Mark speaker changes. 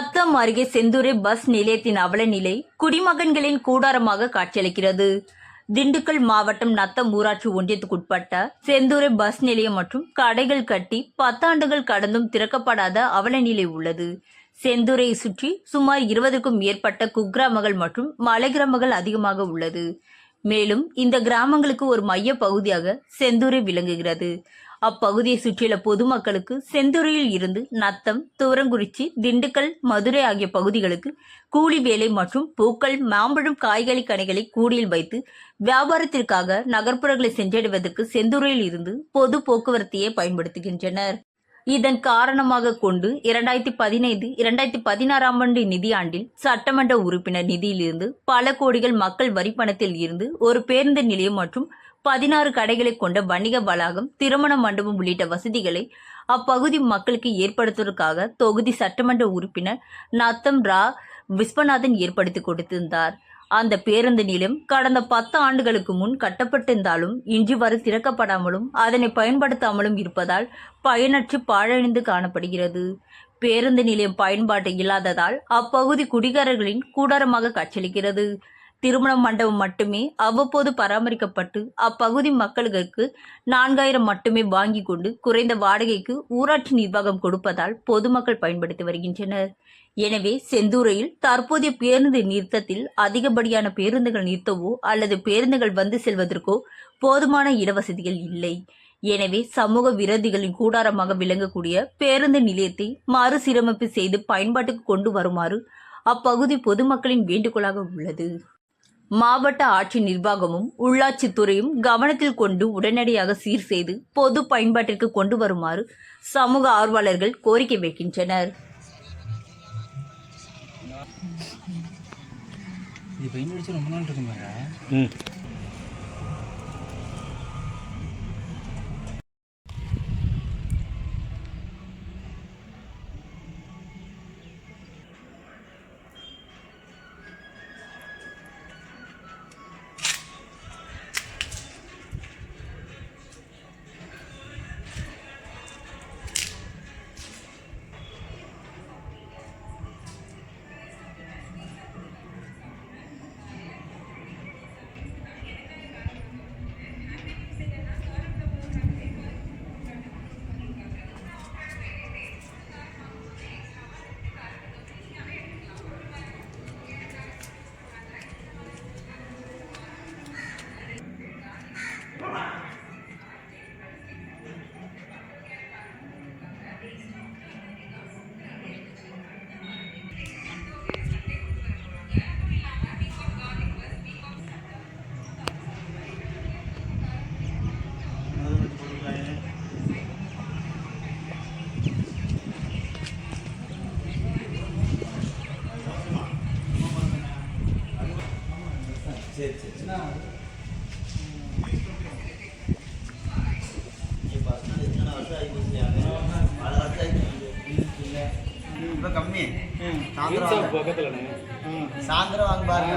Speaker 1: நத்தம் அருகே செந்தூரை பஸ் நிலையத்தின் அவல நிலை குடிமகன்களின் கூடாரமாக காட்சியளிக்கிறது. திண்டுக்கல் மாவட்டம் நத்தம் ஊராட்சி ஒன்றியத்துக்குட்பட்ட செந்தூரை பஸ் நிலையம் மற்றும் கடைகள் கட்டி பத்தாண்டுகள் கடந்தும் திறக்கப்படாத அவல நிலை உள்ளது. செந்தூரை சுற்றி சுமார் இருபதுக்கும் மேற்பட்ட குக்கிராமங்கள் மற்றும் மலை கிராமங்கள் அதிகமாக உள்ளது. மேலும் இந்த கிராமங்களுக்கு ஒரு மைய பகுதியாக செந்தூரை விளங்குகிறது. அப்பகுதியை சுற்றியுள்ள பொதுமக்களுக்கு செந்தூரில் இருந்து நத்தம் துவரங்குறிச்சி திண்டுக்கல் மதுரை ஆகிய பகுதிகளுக்கு கூலி வேலை மற்றும் பூக்கள் மாம்பழம் காய்கறி கடைகளை கூடியில் வைத்து வியாபாரத்திற்காக நகர்ப்புறங்களை சென்றடைவதற்கு செந்தூரில் இருந்து பொது போக்குவரத்தையே பயன்படுத்துகின்றனர். இதன் காரணமாக கொண்டு இரண்டாயிரத்தி பதினைந்து இரண்டாயிரத்தி பதினாறாம் ஆண்டு நிதியாண்டில் சட்டமன்ற உறுப்பினர் நிதியிலிருந்து பல கோடிகள் மக்கள் வரி பணத்தில் இருந்து ஒரு பேருந்து நிலையம் மற்றும் பதினாறு கடைகளை கொண்ட வணிக வளாகம் திருமண மண்டபம் உள்ளிட்ட வசதிகளை அப்பகுதி மக்களுக்கு ஏற்படுத்துவதற்காக தொகுதி சட்டமன்ற உறுப்பினர் நத்தம் ரா விஸ்வநாதன் ஏற்படுத்தி கொடுத்திருந்தார். அந்த பேருந்து நிலையம் கடந்த பத்து ஆண்டுகளுக்கு முன் கட்டப்பட்டிருந்தாலும் இன்று வரை திறக்கப்படாமலும் அதனை பயன்படுத்தாமலும் இருப்பதால் பயனற்று பாழடைந்து காணப்படுகிறது. பேருந்து நிலையம் பயன்பாடு இல்லாததால் அப்பகுதி குடிகாரர்களின் கூடாரமாக காட்சியளிக்கிறது. திருமண மண்டபம் மட்டுமே அவ்வப்போது பராமரிக்கப்பட்டு அப்பகுதி மக்களுக்கு நான்காயிரம் மட்டுமே வாங்கி கொண்டு குறைந்த வாடகைக்கு ஊராட்சி நிர்வாகம் கொடுப்பதால் பொதுமக்கள் பயன்படுத்தி வருகின்றனர். எனவே செந்தூரையில் தற்போதைய பேருந்து நிறுத்தத்தில் அதிகப்படியான பேருந்துகள் நிறுத்தவோ அல்லது பேருந்துகள் வந்து செல்வதற்கோ போதுமான இடவசதிகள் இல்லை. எனவே சமூக விரோதிகளின் கூடாரமாக விளங்கக்கூடிய பேருந்து நிலையத்தை மறுசீரமைப்பு செய்து பயன்பாட்டுக்கு கொண்டு வருமாறு அப்பகுதி பொதுமக்களின் வேண்டுகோளாக உள்ளது. மாவட்ட ஆட்சி நிர்வாகமும் உள்ளாட்சித்துறையும் கவனத்தில் கொண்டு உடனடியாக சீர் செய்து பொது பயன்பாட்டிற்கு கொண்டு வருமாறு சமூக ஆர்வலர்கள் கோரிக்கை வைக்கின்றனர்.
Speaker 2: இது பெயிண்ட் அடிச்சு ரொம்ப நாள் இருக்கு மாதிரி
Speaker 3: ம்.
Speaker 2: சரி சரி
Speaker 4: இப்போ கம்மி சாயந்தரம் வாங்க.
Speaker 3: பக்கத்தில்
Speaker 4: சாயந்தரம் வாங்க பாருங்க.